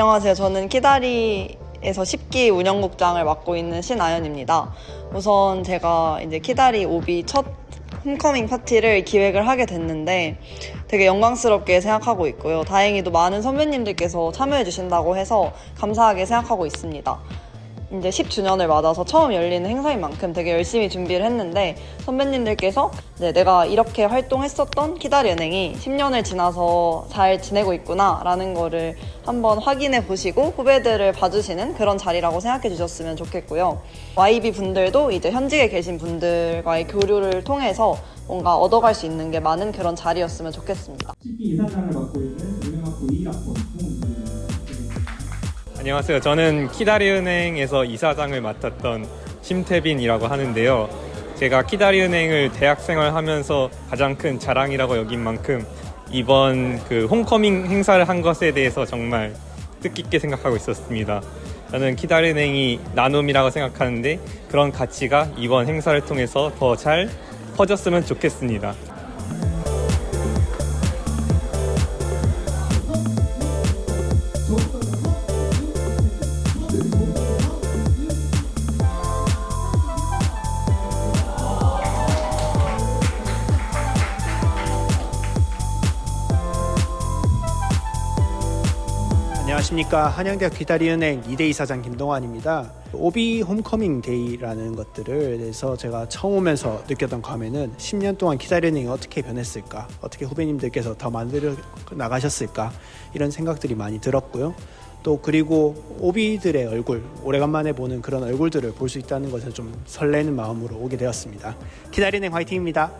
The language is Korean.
안녕하세요. 저는 키다리에서 10기 운영국장을 맡고 있는 신아연입니다. 우선 제가 이제 키다리 오비 첫 홈커밍 파티를 기획을 하게 됐는데 되게 영광스럽게 생각하고 있고요. 다행히도 많은 선배님들께서 참여해 주신다고 해서 감사하게 생각하고 있습니다. 이제 10주년을 맞아서 처음 열리는 행사인 만큼 되게 열심히 준비를 했는데 선배님들께서 이제 내가 이렇게 활동했었던 키다리 은행이 10년을 지나서 잘 지내고 있구나라는 거를 한번 확인해 보시고 후배들을 봐주시는 그런 자리라고 생각해 주셨으면 좋겠고요. YB 분들도 이제 현직에 계신 분들과의 교류를 통해서 뭔가 얻어갈 수 있는 게 많은 그런 자리였으면 좋겠습니다. 10기 이사장을 맡고 있는 은행학부 2학번 홍은입니다. 안녕하세요. 저는 키다리은행에서 이사장을 맡았던 심태빈이라고 하는데요. 제가 키다리은행을 대학생활 하면서 가장 큰 자랑이라고 여긴 만큼 이번 그 홈커밍 행사를 한 것에 대해서 정말 뜻깊게 생각하고 있었습니다. 저는 키다리은행이 나눔이라고 생각하는데 그런 가치가 이번 행사를 통해서 더 잘 퍼졌으면 좋겠습니다. 안녕하십니까 한양대학 귀다리은행 2대 이사장 김동환입니다. 오비 홈커밍 데이라는 것들을 대해서 제가 처음 오면서 느꼈던 감에는 10년 동안 기다리은행이 어떻게 변했을까 어떻게 후배님들께서 더 만들어 나가셨을까 이런 생각들이 많이 들었고요. 또 그리고 오비들의 얼굴 오래간만에 보는 그런 얼굴들을 볼 수 있다는 것에 좀 설레는 마음으로 오게 되었습니다. 기다리은행 화이팅입니다.